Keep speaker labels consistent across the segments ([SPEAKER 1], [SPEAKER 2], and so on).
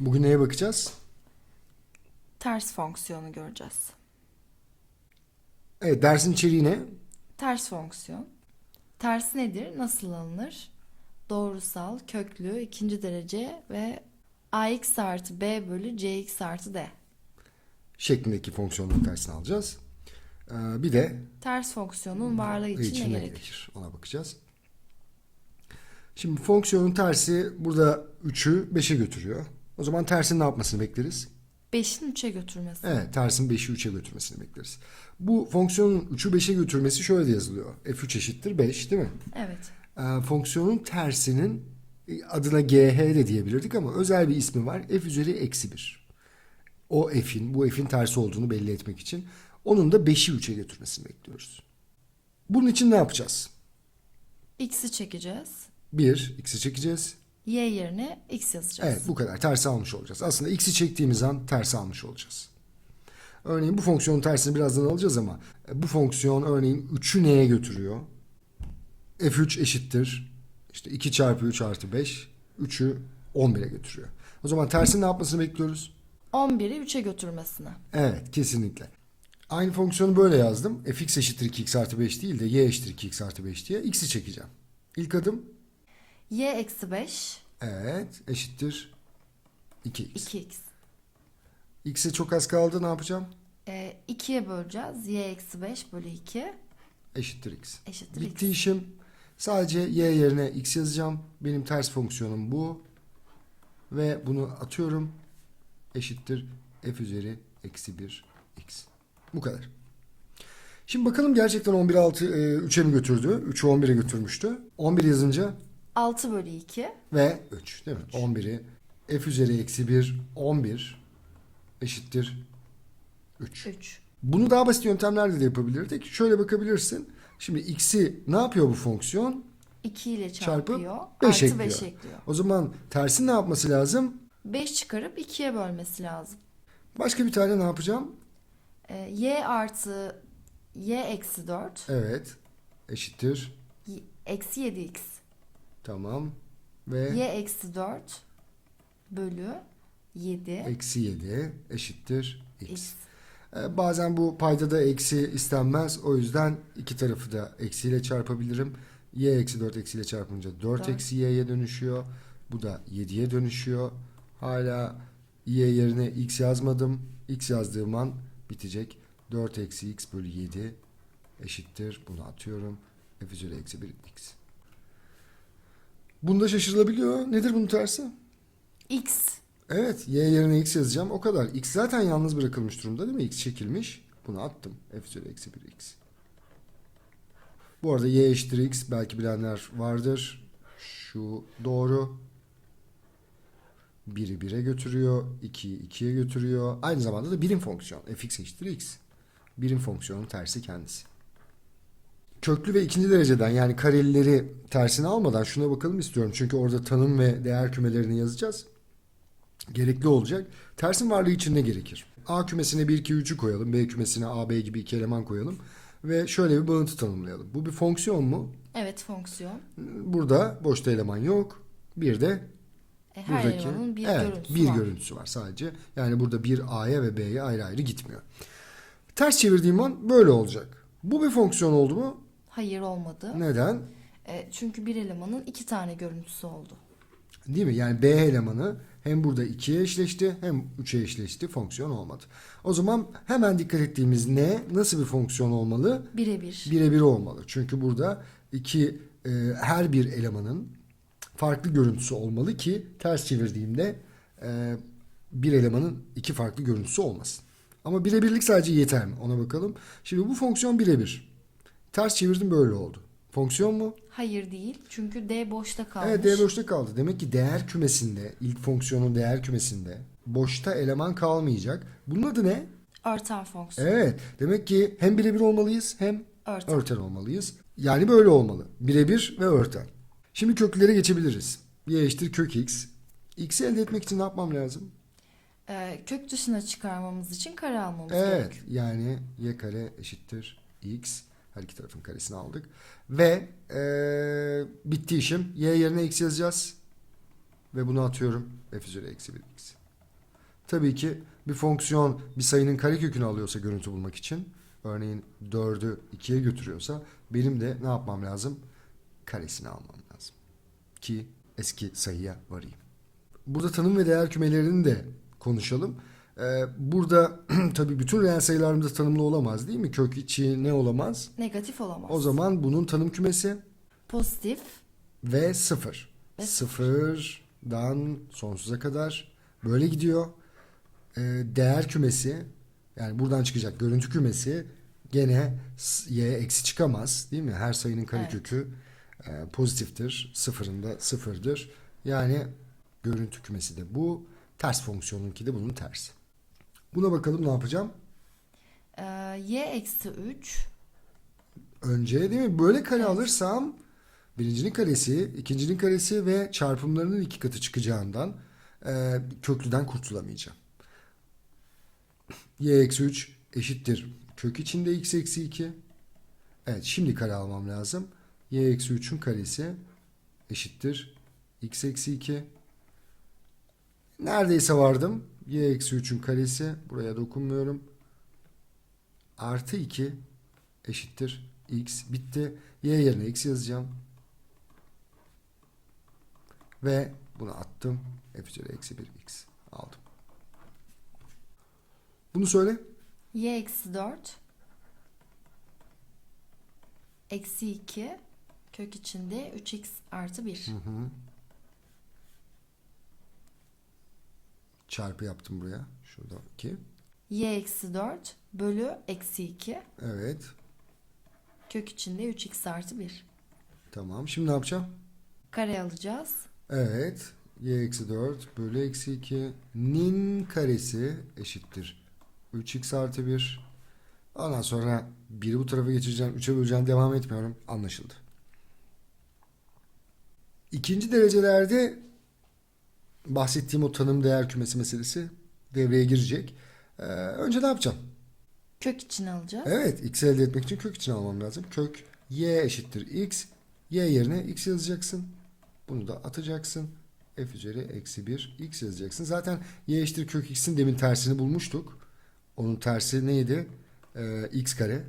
[SPEAKER 1] Bugün neye bakacağız?
[SPEAKER 2] Ters fonksiyonu göreceğiz.
[SPEAKER 1] Evet dersin içeriği ne?
[SPEAKER 2] Ters fonksiyon. Ters nedir? Nasıl alınır? Doğrusal, köklü, ikinci derece ve ax artı b bölü cx artı d.
[SPEAKER 1] Şeklindeki fonksiyonların tersini alacağız. Ee, bir de
[SPEAKER 2] Ters fonksiyonun varlığı için,
[SPEAKER 1] için
[SPEAKER 2] ne
[SPEAKER 1] ne
[SPEAKER 2] gerekir?
[SPEAKER 1] gerekir? Ona bakacağız. Şimdi fonksiyonun tersi burada 3'ü 5'e götürüyor. O zaman tersin ne yapmasını bekleriz?
[SPEAKER 2] 5'in 3'e götürmesi.
[SPEAKER 1] Evet, tersin 5'i 3'e götürmesini bekleriz. Bu fonksiyonun 3'ü 5'e götürmesi şöyle de yazılıyor. f3 eşittir 5 değil mi?
[SPEAKER 2] Evet.
[SPEAKER 1] Ee, fonksiyonun tersinin e, adına gh de diyebilirdik ama özel bir ismi var. f üzeri eksi 1. O f'in, bu f'in tersi olduğunu belli etmek için onun da 5'i 3'e götürmesini bekliyoruz. Bunun için ne yapacağız?
[SPEAKER 2] x'i çekeceğiz.
[SPEAKER 1] 1, x'i çekeceğiz.
[SPEAKER 2] Y yerine x yazacağız.
[SPEAKER 1] Evet bu kadar. Tersi almış olacağız. Aslında x'i çektiğimiz an tersi almış olacağız. Örneğin bu fonksiyonun tersini birazdan alacağız ama bu fonksiyon örneğin 3'ü neye götürüyor? f3 eşittir. İşte 2 çarpı 3 artı 5. 3'ü 11'e götürüyor. O zaman tersini ne yapmasını bekliyoruz?
[SPEAKER 2] 11'i 3'e götürmesini.
[SPEAKER 1] Evet kesinlikle. Aynı fonksiyonu böyle yazdım. fx eşittir 2x artı 5 değil de y eşittir 2x artı 5 diye x'i çekeceğim. İlk adım
[SPEAKER 2] y eksi 5,
[SPEAKER 1] evet eşittir 2x.
[SPEAKER 2] 2x.
[SPEAKER 1] x'e çok az kaldı ne yapacağım?
[SPEAKER 2] Ee, 2'ye böleceğiz. y eksi 5 bölü 2
[SPEAKER 1] eşittir x.
[SPEAKER 2] eşittir
[SPEAKER 1] Bitti
[SPEAKER 2] x.
[SPEAKER 1] işim. Sadece y yerine x yazacağım. Benim ters fonksiyonum bu. Ve bunu atıyorum. Eşittir f üzeri eksi 1 x. Bu kadar. Şimdi bakalım gerçekten 11 6 e, 3'e mi götürdü? 3'ü 11'e götürmüştü. 11 yazınca
[SPEAKER 2] 6 bölü 2
[SPEAKER 1] ve 3 değil mi? 11'i f üzeri eksi 1 11 eşittir 3.
[SPEAKER 2] 3.
[SPEAKER 1] Bunu daha basit yöntemlerle de yapabilirdik. Şöyle bakabilirsin. Şimdi x'i ne yapıyor bu fonksiyon?
[SPEAKER 2] 2 ile çarpıyor.
[SPEAKER 1] 5
[SPEAKER 2] artı
[SPEAKER 1] ekliyor.
[SPEAKER 2] 5 ekliyor.
[SPEAKER 1] O zaman tersi ne yapması lazım?
[SPEAKER 2] 5 çıkarıp 2'ye bölmesi lazım.
[SPEAKER 1] Başka bir tane ne yapacağım?
[SPEAKER 2] Ee, y artı y eksi 4
[SPEAKER 1] Evet. Eşittir.
[SPEAKER 2] y- eksi 7x.
[SPEAKER 1] Tamam. Ve
[SPEAKER 2] y eksi 4 bölü 7
[SPEAKER 1] eksi 7 eşittir x.
[SPEAKER 2] x.
[SPEAKER 1] Ee, bazen bu payda da eksi istenmez. O yüzden iki tarafı da eksiyle çarpabilirim. y eksi 4 eksiyle çarpınca 4
[SPEAKER 2] Dört.
[SPEAKER 1] eksi y'ye dönüşüyor. Bu da 7'ye dönüşüyor. Hala y yerine x yazmadım. x yazdığım an bitecek. 4 eksi x bölü 7 eşittir. Bunu atıyorum. f üzeri eksi 1 x. Bunda şaşırılabiliyor. Nedir bunun tersi?
[SPEAKER 2] x.
[SPEAKER 1] Evet y yerine x yazacağım o kadar. x zaten yalnız bırakılmış durumda değil mi? x çekilmiş. Bunu attım. f üzeri eksi 1 x. Bu arada y eşittir x belki bilenler vardır. Şu doğru. 1'i 1'e götürüyor. 2'yi 2'ye götürüyor. Aynı zamanda da birim fonksiyon. fx eşittir x. Birim fonksiyonun tersi kendisi. Köklü ve ikinci dereceden yani karelileri tersine almadan şuna bakalım istiyorum. Çünkü orada tanım ve değer kümelerini yazacağız gerekli olacak. Tersin varlığı için ne gerekir? A kümesine 1, 2, 3'ü koyalım. B kümesine A, B gibi iki eleman koyalım. Ve şöyle bir bağıntı tanımlayalım. Bu bir fonksiyon mu?
[SPEAKER 2] Evet fonksiyon.
[SPEAKER 1] Burada boşta eleman yok. Bir de
[SPEAKER 2] E, her
[SPEAKER 1] buradaki
[SPEAKER 2] elemanın bir
[SPEAKER 1] evet,
[SPEAKER 2] görüntüsü
[SPEAKER 1] bir
[SPEAKER 2] var.
[SPEAKER 1] görüntüsü var sadece. Yani burada bir A'ya ve B'ye ayrı ayrı gitmiyor. Ters çevirdiğim an böyle olacak. Bu bir fonksiyon oldu mu?
[SPEAKER 2] Hayır olmadı.
[SPEAKER 1] Neden?
[SPEAKER 2] E, çünkü bir elemanın iki tane görüntüsü oldu.
[SPEAKER 1] Değil mi? Yani B elemanı hem burada 2'ye eşleşti hem 3'e eşleşti. Fonksiyon olmadı. O zaman hemen dikkat ettiğimiz ne? Nasıl bir fonksiyon olmalı?
[SPEAKER 2] Birebir.
[SPEAKER 1] Birebir olmalı. Çünkü burada iki e, her bir elemanın farklı görüntüsü olmalı ki ters çevirdiğimde e, bir elemanın iki farklı görüntüsü olmasın. Ama birebirlik sadece yeter mi? Ona bakalım. Şimdi bu fonksiyon birebir. Ters çevirdim böyle oldu. Fonksiyon mu?
[SPEAKER 2] Hayır değil. Çünkü D boşta kalmış.
[SPEAKER 1] Evet D boşta kaldı. Demek ki değer kümesinde, ilk fonksiyonun değer kümesinde boşta eleman kalmayacak. Bunun adı ne?
[SPEAKER 2] Örten fonksiyon.
[SPEAKER 1] Evet. Demek ki hem birebir olmalıyız hem
[SPEAKER 2] Örten.
[SPEAKER 1] örten olmalıyız. Yani böyle olmalı. Birebir ve örten. Şimdi köklere geçebiliriz. Y eşittir kök x. X'i elde etmek için ne yapmam lazım?
[SPEAKER 2] E, kök dışına çıkarmamız için kare almamız
[SPEAKER 1] Evet.
[SPEAKER 2] gerekiyor.
[SPEAKER 1] Yani y kare eşittir x. Her iki tarafın karesini aldık. Ve eee bitti işim. Y yerine x yazacağız. Ve bunu atıyorum. F üzeri eksi 1 x. Tabii ki bir fonksiyon bir sayının karekökünü alıyorsa görüntü bulmak için örneğin 4'ü 2'ye götürüyorsa benim de ne yapmam lazım? Karesini almam lazım. Ki eski sayıya varayım. Burada tanım ve değer kümelerini de konuşalım. Ee, burada tabii bütün reel sayılarımız tanımlı olamaz değil mi? Kök içi ne olamaz?
[SPEAKER 2] Negatif olamaz.
[SPEAKER 1] O zaman bunun tanım kümesi
[SPEAKER 2] Pozitif
[SPEAKER 1] ve sıfır.
[SPEAKER 2] Ve
[SPEAKER 1] Sıfırdan sonsuza kadar böyle gidiyor. Ee, değer kümesi yani buradan çıkacak görüntü kümesi gene y eksi çıkamaz değil mi? Her sayının karekökü e, pozitiftir. Sıfırında sıfırdır. Yani görüntü kümesi de bu. Ters fonksiyonunki de bunun tersi. Buna bakalım ne yapacağım?
[SPEAKER 2] Ee, y eksi 3
[SPEAKER 1] Önce değil mi? Böyle kare
[SPEAKER 2] Evet.
[SPEAKER 1] alırsam birincinin karesi, ikincinin karesi ve çarpımlarının iki katı çıkacağından e, köklüden kurtulamayacağım. y eksi 3 eşittir kök içinde x eksi 2. Evet şimdi kare almam lazım. y eksi 3'ün karesi eşittir x eksi 2. Neredeyse vardım. Y eksi 3'ün karesi buraya dokunmuyorum. Artı 2 eşittir x bitti. Y yerine x yazacağım. Ve bunu attım. F üzeri eksi 1 x aldım. Bunu söyle.
[SPEAKER 2] y eksi 4 eksi 2 kök içinde 3x artı 1.
[SPEAKER 1] Çarpı yaptım buraya. Şurada 2.
[SPEAKER 2] y eksi 4 bölü eksi 2
[SPEAKER 1] Evet.
[SPEAKER 2] kök içinde 3x artı 1.
[SPEAKER 1] Tamam. Şimdi ne yapacağım?
[SPEAKER 2] Kare alacağız.
[SPEAKER 1] Evet. Y eksi 4 bölü eksi 2. Nin karesi eşittir. 3x artı 1. Ondan sonra 1'i bu tarafa geçireceğim. 3'e böleceğim. Devam etmiyorum. Anlaşıldı. İkinci derecelerde bahsettiğim o tanım değer kümesi meselesi devreye girecek. Ee, önce ne yapacağım?
[SPEAKER 2] Kök içine alacağız.
[SPEAKER 1] Evet, x elde etmek için kök için almam lazım. Kök y eşittir x. y yerine x yazacaksın. Bunu da atacaksın. f üzeri eksi 1 x yazacaksın. Zaten y eşittir kök x'in demin tersini bulmuştuk. Onun tersi neydi? Ee, x kare.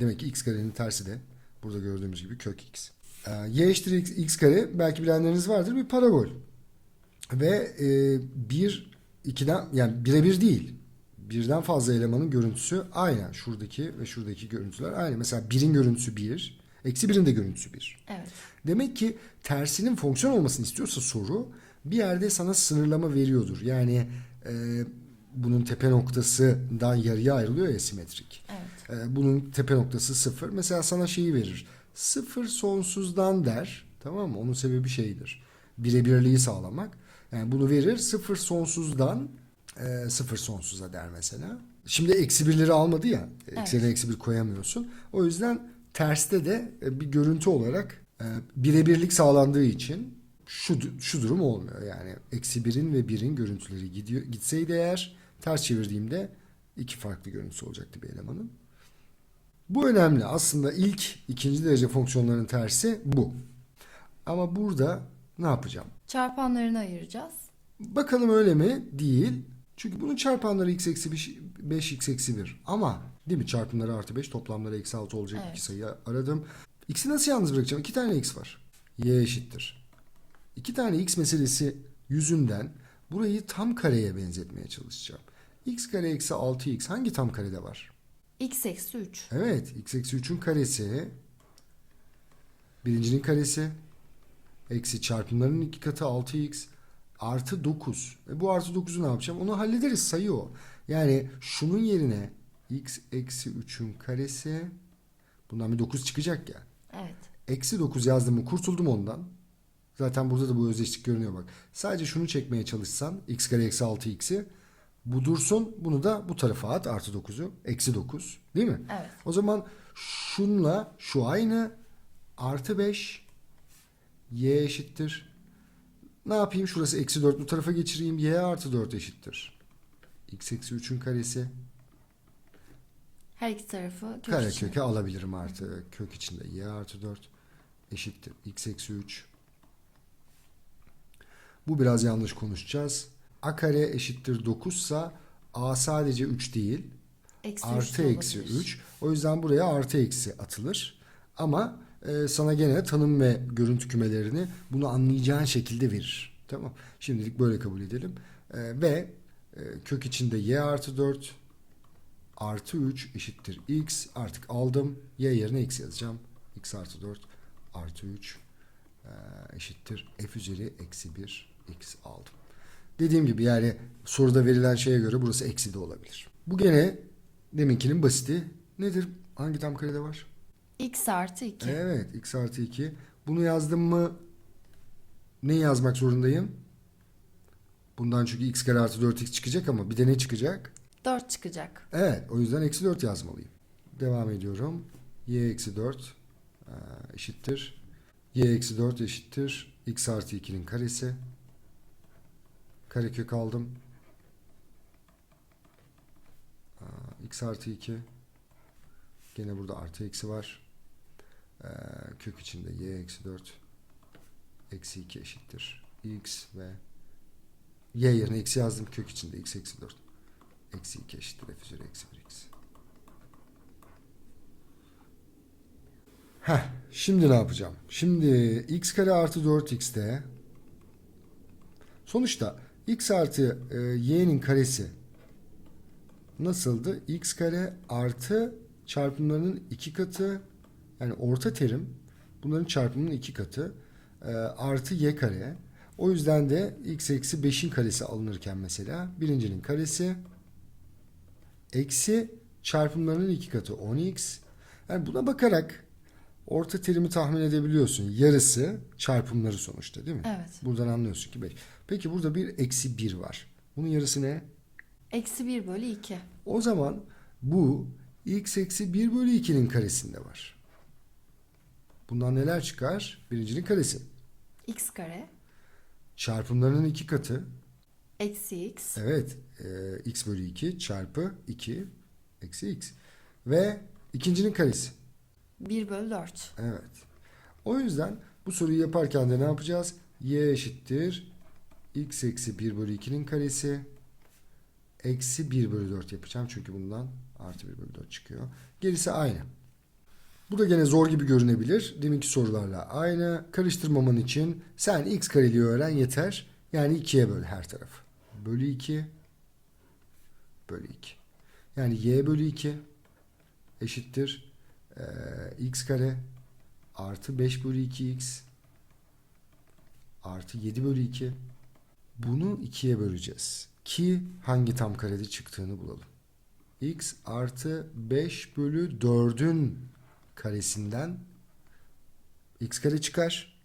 [SPEAKER 1] Demek ki x karenin tersi de burada gördüğümüz gibi kök x. Ee, y eşittir x, x kare belki bilenleriniz vardır bir parabol. Ve e, bir ikiden yani birebir değil birden fazla elemanın görüntüsü aynı. Şuradaki ve şuradaki görüntüler aynı. Mesela birin görüntüsü bir, eksi birin de görüntüsü bir.
[SPEAKER 2] Evet.
[SPEAKER 1] Demek ki tersinin fonksiyon olmasını istiyorsa soru bir yerde sana sınırlama veriyordur. Yani e, bunun tepe noktasından yarıya ayrılıyor ya simetrik.
[SPEAKER 2] Evet.
[SPEAKER 1] E, bunun tepe noktası sıfır. Mesela sana şeyi verir. Sıfır sonsuzdan der. Tamam mı? Onun sebebi şeydir. Birebirliği sağlamak. Yani bunu verir. Sıfır sonsuzdan e, sıfır sonsuza der mesela. Şimdi eksi birleri almadı ya. Eksi
[SPEAKER 2] Evet.
[SPEAKER 1] eksi bir koyamıyorsun. O yüzden terste de e, bir görüntü olarak e, birebirlik sağlandığı için şu şu durum olmuyor. Yani eksi birin ve birin görüntüleri gidiyor gitseydi eğer ters çevirdiğimde iki farklı görüntüsü olacaktı bir elemanın. Bu önemli. Aslında ilk ikinci derece fonksiyonların tersi bu. Ama burada ne yapacağım?
[SPEAKER 2] Çarpanlarını ayıracağız.
[SPEAKER 1] Bakalım öyle mi? Değil. Çünkü bunun çarpanları x eksi 5 x eksi 1. Ama değil mi çarpımları artı 5 toplamları eksi 6 olacak
[SPEAKER 2] Evet.
[SPEAKER 1] iki sayı aradım. X'i nasıl yalnız bırakacağım? İki tane x var. Y eşittir. İki tane x meselesi yüzünden burayı tam kareye benzetmeye çalışacağım. x kare eksi 6x hangi tam karede var?
[SPEAKER 2] X eksi 3.
[SPEAKER 1] Evet, x eksi 3'ün karesi birincinin karesi eksi çarpımlarının iki katı 6x artı 9. E bu artı 9'u ne yapacağım? Onu hallederiz sayı o. Yani şunun yerine x eksi 3'ün karesi bundan bir 9 çıkacak ya.
[SPEAKER 2] Evet.
[SPEAKER 1] Eksi 9 yazdım mı kurtuldum ondan. Zaten burada da bu özdeşlik görünüyor bak. Sadece şunu çekmeye çalışsan x kare eksi 6x'i bu dursun bunu da bu tarafa at artı 9'u. Eksi 9 değil mi?
[SPEAKER 2] Evet.
[SPEAKER 1] O zaman şunla şu aynı artı 5 y eşittir. Ne yapayım? Şurası eksi 4 bu tarafa geçireyim. y artı 4 eşittir. x eksi 3'ün karesi.
[SPEAKER 2] Her iki tarafı kök
[SPEAKER 1] Kare
[SPEAKER 2] içine.
[SPEAKER 1] köke alabilirim artı kök içinde. y artı 4 eşittir. x eksi 3. Bu biraz yanlış konuşacağız. A kare eşittir 9 ise a sadece 3 değil
[SPEAKER 2] Eksi
[SPEAKER 1] artı eksi
[SPEAKER 2] olabilir.
[SPEAKER 1] 3. O yüzden buraya artı eksi atılır. Ama e, sana gene tanım ve görüntü kümelerini bunu anlayacağın şekilde verir. Tamam. Şimdilik böyle kabul edelim. E, ve e, kök içinde y artı 4 artı 3 eşittir x. Artık aldım. Y yerine eksi yazacağım. x artı 4 artı 3 e, eşittir f üzeri eksi 1 x aldım. Dediğim gibi yani soruda verilen şeye göre burası eksi de olabilir. Bu gene deminkinin basiti. Nedir? Hangi tam karede var?
[SPEAKER 2] X artı 2.
[SPEAKER 1] Evet x artı 2. Bunu yazdım mı ne yazmak zorundayım? Bundan çünkü x kare artı 4x çıkacak ama bir de ne çıkacak?
[SPEAKER 2] 4 çıkacak.
[SPEAKER 1] Evet o yüzden eksi 4 yazmalıyım. Devam ediyorum. y eksi 4 e, eşittir. y eksi 4 eşittir. x artı 2'nin karesi. Karekök aldım. X artı 2. Gene burada artı eksi var. Ee, kök içinde y eksi 4 eksi 2 eşittir. x ve y yerine eksi yazdım. Kök içinde x eksi 4 eksi 2 eşittir f üzeri eksi 1 x. Heh, şimdi ne yapacağım? Şimdi x kare artı 4x'te sonuçta x artı e, y'nin karesi nasıldı? x kare artı çarpımlarının iki katı yani orta terim bunların çarpımının iki katı e, artı y kare. O yüzden de x eksi 5'in karesi alınırken mesela birincinin karesi eksi çarpımlarının iki katı 10x. Yani buna bakarak orta terimi tahmin edebiliyorsun. Yarısı çarpımları sonuçta değil mi?
[SPEAKER 2] Evet.
[SPEAKER 1] Buradan anlıyorsun ki 5. Peki burada bir eksi 1 var. Bunun yarısı ne?
[SPEAKER 2] Eksi 1 bölü 2.
[SPEAKER 1] O zaman bu x eksi 1 bölü 2'nin karesinde var. Bundan neler çıkar? Birincinin karesi.
[SPEAKER 2] X kare
[SPEAKER 1] Çarpımlarının iki katı.
[SPEAKER 2] eksi x
[SPEAKER 1] Evet. e, x bölü 2 çarpı 2 eksi x. Ve ikincinin karesi.
[SPEAKER 2] 1 bölü 4.
[SPEAKER 1] Evet. O yüzden bu soruyu yaparken de ne yapacağız? y eşittir x eksi 1 bölü 2'nin karesi eksi 1 bölü 4 yapacağım. Çünkü bundan artı 1 bölü 4 çıkıyor. Gerisi aynı. Bu da gene zor gibi görünebilir. Deminki sorularla aynı. Karıştırmaman için sen x kareliği öğren yeter. Yani 2'ye böl her tarafı. Bölü 2 bölü 2. Yani y bölü 2 eşittir ee, x kare artı 5 bölü 2x artı 7 bölü 2 bunu 2'ye böleceğiz. Ki hangi tam karede çıktığını bulalım. x artı 5 bölü 4'ün karesinden x kare çıkar.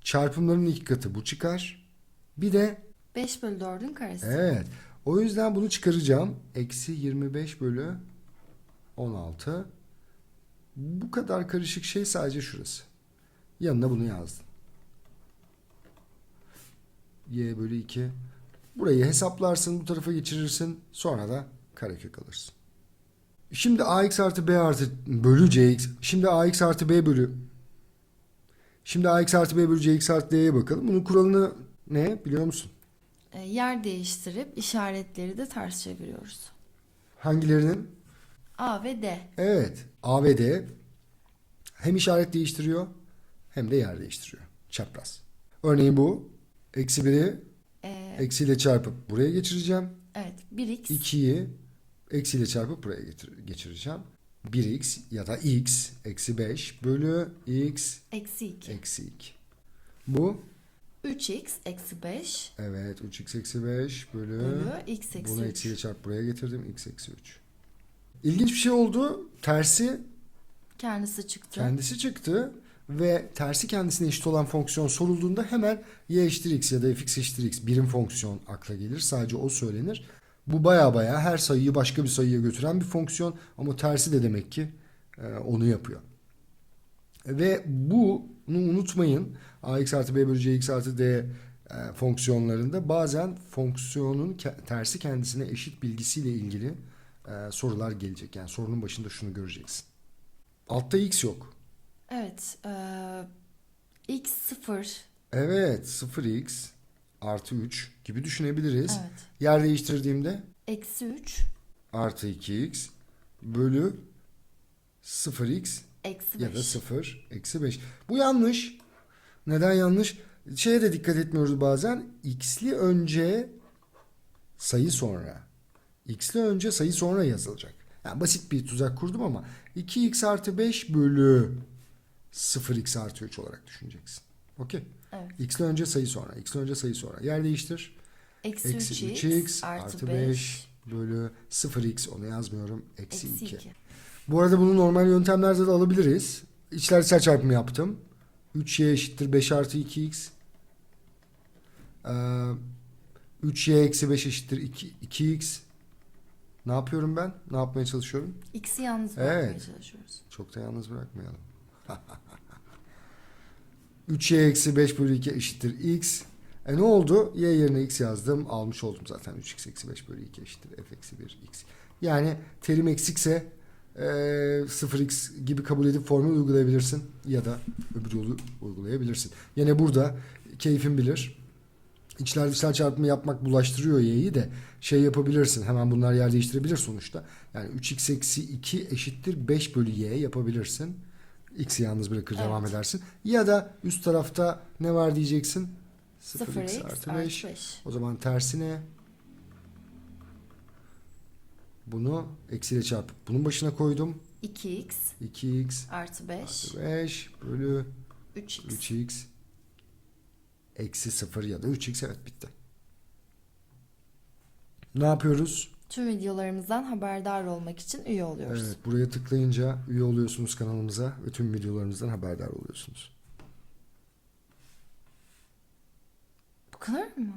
[SPEAKER 1] Çarpımların iki katı bu çıkar. Bir de
[SPEAKER 2] 5 bölü 4'ün karesi.
[SPEAKER 1] Evet. O yüzden bunu çıkaracağım. Eksi 25 bölü 16. Bu kadar karışık şey sadece şurası. Yanına bunu yazdım. Y bölü 2. Burayı hesaplarsın, bu tarafa geçirirsin. Sonra da karekök alırsın. Şimdi ax artı b artı bölü cx. Şimdi ax artı b bölü. Şimdi ax artı b bölü cx artı d'ye bakalım. Bunun kuralını ne biliyor musun?
[SPEAKER 2] E, yer değiştirip işaretleri de ters çeviriyoruz.
[SPEAKER 1] Hangilerinin?
[SPEAKER 2] A ve D.
[SPEAKER 1] Evet. A ve D hem işaret değiştiriyor hem de yer değiştiriyor. Çapraz. Örneğin bu. Eksi 1'i
[SPEAKER 2] E,
[SPEAKER 1] eksiyle çarpıp buraya geçireceğim.
[SPEAKER 2] evet 1x
[SPEAKER 1] 2'yi eksiyle çarpıp buraya getir- geçireceğim. 1x ya da x eksi 5 bölü x
[SPEAKER 2] eksi 2.
[SPEAKER 1] eksi 2. Bu
[SPEAKER 2] 3x eksi 5
[SPEAKER 1] evet 3x eksi 5 bölü,
[SPEAKER 2] bölü x eksi
[SPEAKER 1] bunu
[SPEAKER 2] 3.
[SPEAKER 1] eksiyle çarp buraya getirdim x eksi 3. İlginç bir şey oldu. Tersi
[SPEAKER 2] Kendisi çıktı.
[SPEAKER 1] Kendisi çıktı ve tersi kendisine eşit olan fonksiyon sorulduğunda hemen y eşittir x ya da fx eşittir x birim fonksiyon akla gelir. Sadece o söylenir. Bu baya baya her sayıyı başka bir sayıya götüren bir fonksiyon ama tersi de demek ki e, onu yapıyor. Ve bunu unutmayın. ax artı b bölü cx artı d e, fonksiyonlarında bazen fonksiyonun tersi kendisine eşit bilgisiyle ilgili e, sorular gelecek. Yani sorunun başında şunu göreceksin. Altta x yok.
[SPEAKER 2] Evet. e, x 0
[SPEAKER 1] Evet 0x artı 3 gibi düşünebiliriz.
[SPEAKER 2] Evet.
[SPEAKER 1] Yer değiştirdiğimde
[SPEAKER 2] Eksi 3
[SPEAKER 1] artı 2x bölü 0x
[SPEAKER 2] eksi 5.
[SPEAKER 1] ya da 0 eksi 5. Bu yanlış. Neden yanlış? Şeye de dikkat etmiyoruz bazen. X'li önce sayı sonra. X'li önce sayı sonra yazılacak. Yani basit bir tuzak kurdum ama 2x artı 5 bölü 0x artı 3 olarak düşüneceksin. Okey.
[SPEAKER 2] Evet.
[SPEAKER 1] X'li önce sayı sonra. X'li önce sayı sonra. Yer değiştir.
[SPEAKER 2] Eksi,
[SPEAKER 1] Eksi
[SPEAKER 2] 3x,
[SPEAKER 1] 3x
[SPEAKER 2] artı,
[SPEAKER 1] artı
[SPEAKER 2] 5,
[SPEAKER 1] 5 bölü 0x onu yazmıyorum. Eksi
[SPEAKER 2] eksi
[SPEAKER 1] 2.
[SPEAKER 2] 2.
[SPEAKER 1] Bu arada bunu normal yöntemlerde de alabiliriz. İçler çarpımı yaptım. 3y eşittir 5 artı 2x. Ee, 3y eksi 5 eşittir 2, 2x. Ne yapıyorum ben? Ne yapmaya çalışıyorum?
[SPEAKER 2] X'i yalnız bırakmaya
[SPEAKER 1] Evet.
[SPEAKER 2] çalışıyoruz.
[SPEAKER 1] Çok da yalnız bırakmayalım. 3y eksi 5 bölü 2 eşittir x. E ne oldu? Y yerine x yazdım. Almış oldum zaten. 3x eksi 5 bölü 2 eşittir f eksi 1 x. Yani terim eksikse e, 0x gibi kabul edip formül uygulayabilirsin. Ya da öbür yolu uygulayabilirsin. Yine burada keyfin bilir. İçler dışlar çarpımı yapmak bulaştırıyor y'yi de şey yapabilirsin. Hemen bunlar yer değiştirebilir sonuçta. Yani 3x eksi 2 eşittir 5 bölü y yapabilirsin. X'i yalnız bırakır
[SPEAKER 2] Evet.
[SPEAKER 1] devam edersin. Ya da üst tarafta ne var diyeceksin? 0x
[SPEAKER 2] 0x
[SPEAKER 1] artı
[SPEAKER 2] artı
[SPEAKER 1] 5.
[SPEAKER 2] 5.
[SPEAKER 1] O zaman tersine bunu eksiyle çarpıp bunun başına koydum.
[SPEAKER 2] 2x
[SPEAKER 1] 2x
[SPEAKER 2] artı 5
[SPEAKER 1] artı 5 bölü
[SPEAKER 2] 3x.
[SPEAKER 1] 3x eksi 0 ya da 3x evet bitti. Ne yapıyoruz?
[SPEAKER 2] Tüm videolarımızdan haberdar olmak için üye oluyoruz.
[SPEAKER 1] Evet buraya tıklayınca üye oluyorsunuz kanalımıza ve tüm videolarımızdan haberdar oluyorsunuz.
[SPEAKER 2] Bu kadar mı?